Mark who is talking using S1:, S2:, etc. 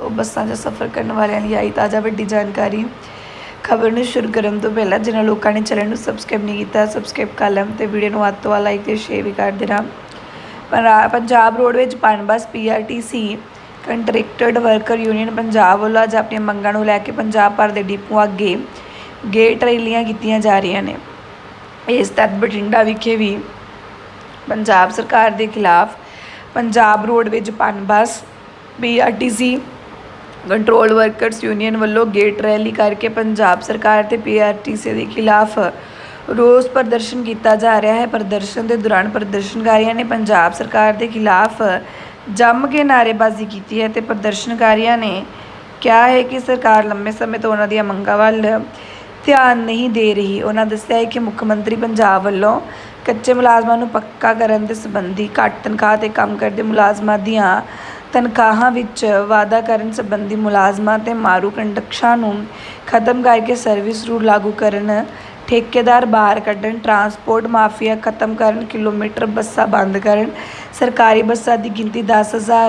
S1: ਉਹ ਬੱਸਾਂ 'ਚ ਸਫ਼ਰ ਕਰਨ ਵਾਲਿਆਂ ਲਈ ਆਈ ਤਾਜ਼ਾ ਵੱਡੀ ਜਾਣਕਾਰੀ। ਖਬਰ ਨੂੰ ਸ਼ੁਰੂ ਕਰਨ ਤੋਂ ਪਹਿਲਾਂ ਜਿਨ੍ਹਾਂ ਲੋਕਾਂ ਨੇ ਚੈਨਲ ਨੂੰ ਸਬਸਕ੍ਰਾਈਬ ਨਹੀਂ ਕੀਤਾ ਸਬਸਕ੍ਰਾਈਬ ਕਰ ਲੈਣ ਤੇ ਵੀਡੀਓ ਨੂੰ ਵੱਧ ਤੋਂ ਵੱਧ ਲਾਈਕ ਤੇ ਸ਼ੇਅਰ ਵੀ ਕਰ ਦੇਣਾ। Punjab roadways Punbus PRTC contracted worker union Punjab ਵੱਲੋਂ ਅੱਜ ਆਪਣੀਆਂ ਮੰਗਾਂ ਨੂੰ ਲੈ ਕੇ ਪੰਜਾਬ ਭਰ ਦੇ ਡਿਪੂਆਂ ਅੱਗੇ ਗੇਟ ਰੈਲੀਆਂ ਕੀਤੀਆਂ ਜਾ ਰਹੀਆਂ ਨੇ। ਇਸ ਤਹਿਤ ਬਠਿੰਡਾ ਵਿਖੇ ਵੀ ਪੰਜਾਬ ਸਰਕਾਰ ਦੇ ਖਿਲਾਫ Punjab roadways Punbus PRTC control workers union ਵੱਲੋਂ ਗੇਟ ਰੈਲੀ ਕਰਕੇ ਪੰਜਾਬ ਸਰਕਾਰ ਤੇ ਪੀਆਰਟੀਸੀ ਦੇ ਖਿਲਾਫ ਰੋਸ ਪ੍ਰਦਰਸ਼ਨ ਕੀਤਾ ਜਾ ਰਿਹਾ ਹੈ। ਪ੍ਰਦਰਸ਼ਨ ਦੇ ਦੌਰਾਨ ਪ੍ਰਦਰਸ਼ਨਕਾਰੀਆਂ ਨੇ ਪੰਜਾਬ ਸਰਕਾਰ ਦੇ ਖਿਲਾਫ ਜੰਮ ਕੇ ਨਾਅਰੇਬਾਜ਼ੀ ਕੀਤੀ ਹੈ ਤੇ ਪ੍ਰਦਰਸ਼ਨਕਾਰੀਆਂ ਨੇ ਕਿਹਾ ਹੈ ਕਿ ਸਰਕਾਰ ਲੰਮੇ ਸਮੇਂ ਤੋਂ ਉਹਨਾਂ ਦੀਆਂ ਮੰਗਾਂ ਵੱਲ ਧਿਆਨ ਨਹੀਂ ਦੇ ਰਹੀ। ਉਹਨਾਂ ਦੱਸਿਆ ਹੈ ਕਿ ਮੁੱਖ ਮੰਤਰੀ ਪੰਜਾਬ ਵੱਲੋਂ ਕੱਚੇ ਮੁਲਾਜ਼ਮਾਂ ਨੂੰ ਪੱਕਾ ਕਰਨ ਦੇ ਸੰਬੰਧੀ ਘੱਟ ਤਨਖਾਹ ਤੇ ਕੰਮ ਕਰਦੇ ਮੁਲਾਜ਼ਮਾਂ ਦੀਆਂ ਤਨਖਾਹਾਂ ਵਿੱਚ ਵਾਧਾ ਕਰਨ ਸੰਬੰਧੀ ਮੁਲਾਜ਼ਮਾਂ ਤੇ ਮਾਰੂ ਕੰਡਕਸ਼ਾਂ ਨੂੰ ਖਤਮ ਕਰਕੇ ਸਰਵਿਸ ਰੂਲ ਲਾਗੂ ਕਰਨ, ਠੇਕੇਦਾਰ ਬਾਹਰ ਕੱਢਣ, ਟਰਾਂਸਪੋਰਟ ਮਾਫੀਆ ਖਤਮ ਕਰਨ, ਕਿਲੋਮੀਟਰ ਬੱਸਾਂ ਬੰਦ ਕਰਨ, ਸਰਕਾਰੀ ਬੱਸਾਂ ਦੀ ਗਿਣਤੀ ਦਸ ਹਜ਼ਾਰ।